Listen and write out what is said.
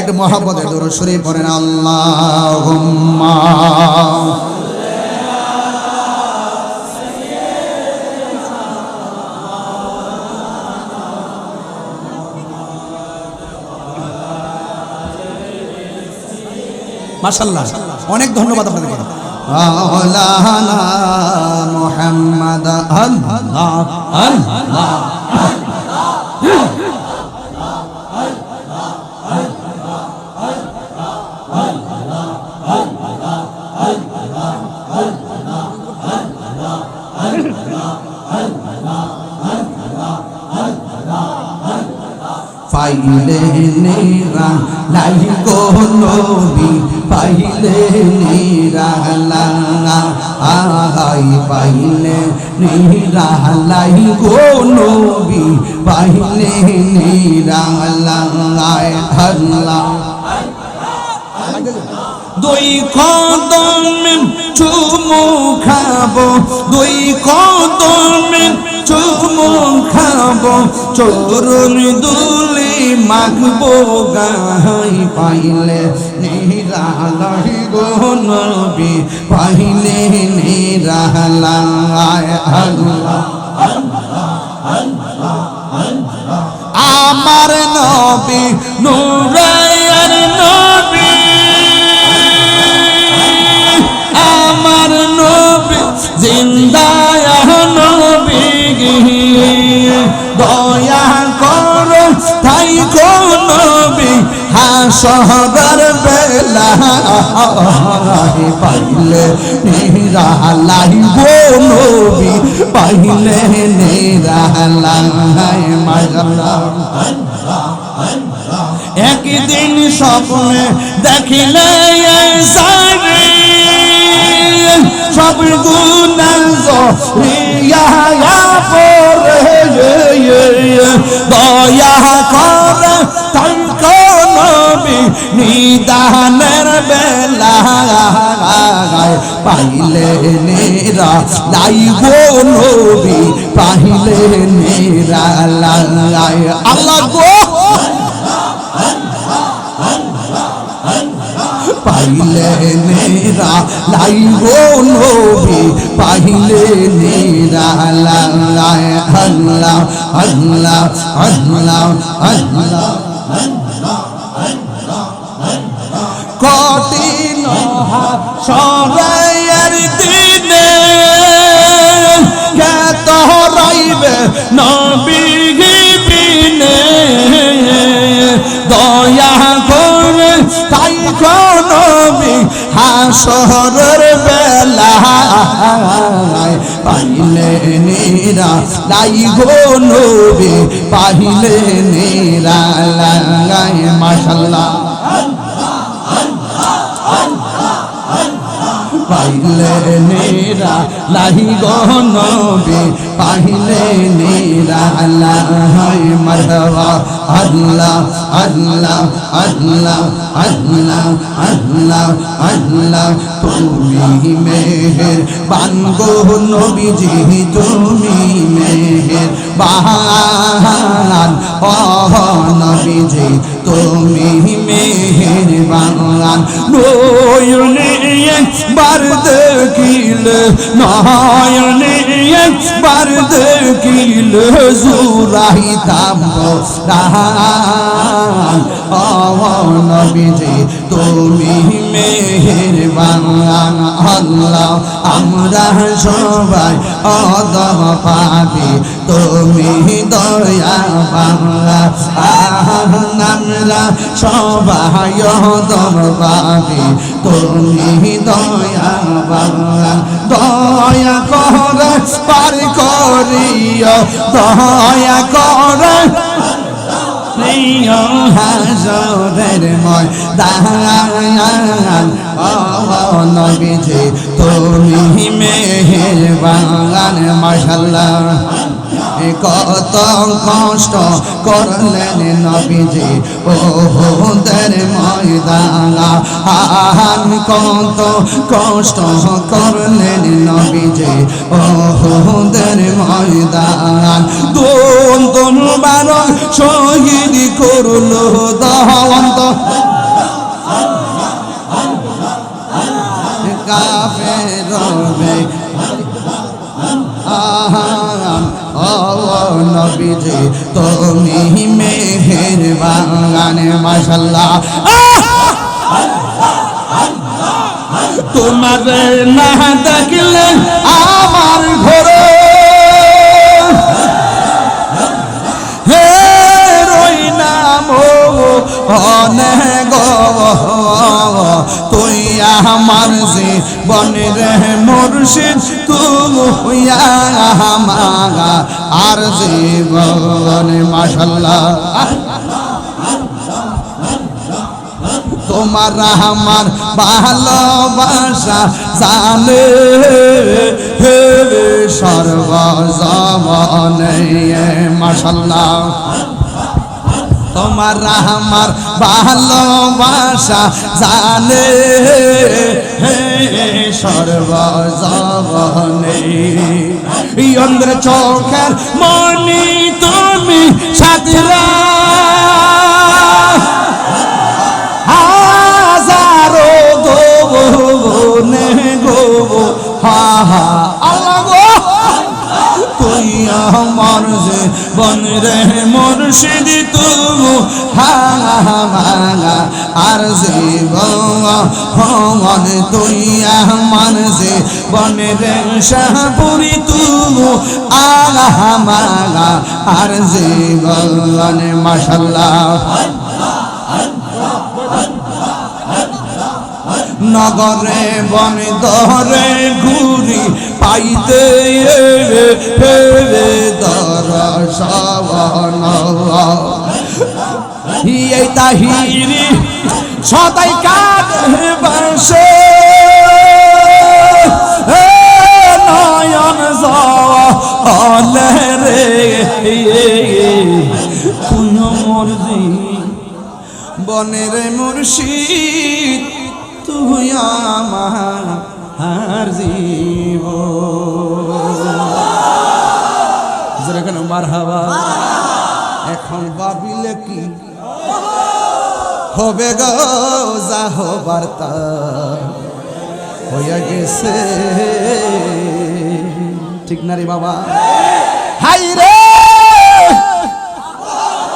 একটু মহাপদে দূর শরীফ পড়েন আল্লাহ মাশাল্লাহ অনেক ধন্যবাদ আপনাদেরকে। মাওলানা মুহাম্মদ আল্লাহ। আল্লাহ। পাইলে নেরা লাই গো নবী পাইলে নেরা আহাই পাইলে নেরা লাই পাইলে নেরা আল্লাহ। দুই কদম চুমু খাব, দুই কদম চুমু খাব চরুন দুলি মাখবো গাই পাইলে নিরালাই পাইলে আমার নবী নুরায়ার হাসহর বেলা পাইলে নিরালাই গো নবী পাইলে মাশাআল্লাহ একদিন স্বপ্নে দেখিলে সব গুণা পরে নিদানের বেলা পাইলে নেরা লাই গো নবী, পাইলে নেরা লাই আল্লাহ গো! পাইলে নেরা লাই গো নবী, পাইলে নেরা লাই আল্লাহ আল্লাহ আল্লাহ আল্লাহ। কঠিন সরাইয়ের দিনে খ্যাত রাইবে নবী বিনে দয়া করে তাই নবী হাসরের বেলা পাইলে নিরা লাই গো নবী, পাইলে নিরা লাই মাশাল্লাহ পাইলে নেরা লাহি গহনবি পাইলে নেরা আল্লাহ মারহাবা। আল্লাহ আল্লাহ আল্লাহ আল্লাহ আল্লাহ আল্লাহ, তুমি মেহের বানগো নবীজি, তুমি মেহের বাহান নবীজি, তুমি মেহের বাহান নয়নে একবার নয়নে একবার দেখিল ও নবীজি, তুমি মেহের আল্লাহ, আমরা সবাই অদম পাবি তুমি দয়া বাংলা আমরা সবাই অদম পাবি তুমি দয়া বাংলা দয়া কর। প্রিয় হাজরের ময় ও নবীজি তুমি মেহের বাগান মাশাল্লাহ কত কষ্ট করলেন নবীজি ও হোদের ময়দানা। আহান কত কষ্ট করলেন নবীজি ও হোদের ময়দান। দোন দোন বারণ শহীদ করল দহন্ত। কাপে রবে আহা। নবীজি তুমি মেহের বাঙানে মাসাল্লাহ তোমার না দেখলে আমার আমার জীবনের মুর্শিদ তুই আমার আর জীবন মাসাল্লাহ তোমার আমার ভালোবাসা জানে, হে সর্বজবনে মাসাল্লাহ তোমার আমার ভালোবাসা জানে। হে সর্বজবনে ইন্দ্র চোখের মনি তুমি সাদরা হাজারো গোবনে গোব হা হা আমার যে বন রে মুর্শিদ তুমু হা হা আর জীবন হন তুই আমার যে বন রে শাহপুরি তুমু আহা মাগা আর জীবন মাশাল্লাহ নগরে বন দরে ঘুরি পাইতে দর্শন এই তাহিরি, সদাই কাঁদে বাসে। নয়ন জলে রে তুই মর্জি। বনের মুর্শিদ, তুই আমার হার জীব যেরকম মার এখন ভাবিলে কি হবে গো যা হবার তা হইয়া গেছে। ঠিক না রে বাবা? হাই রে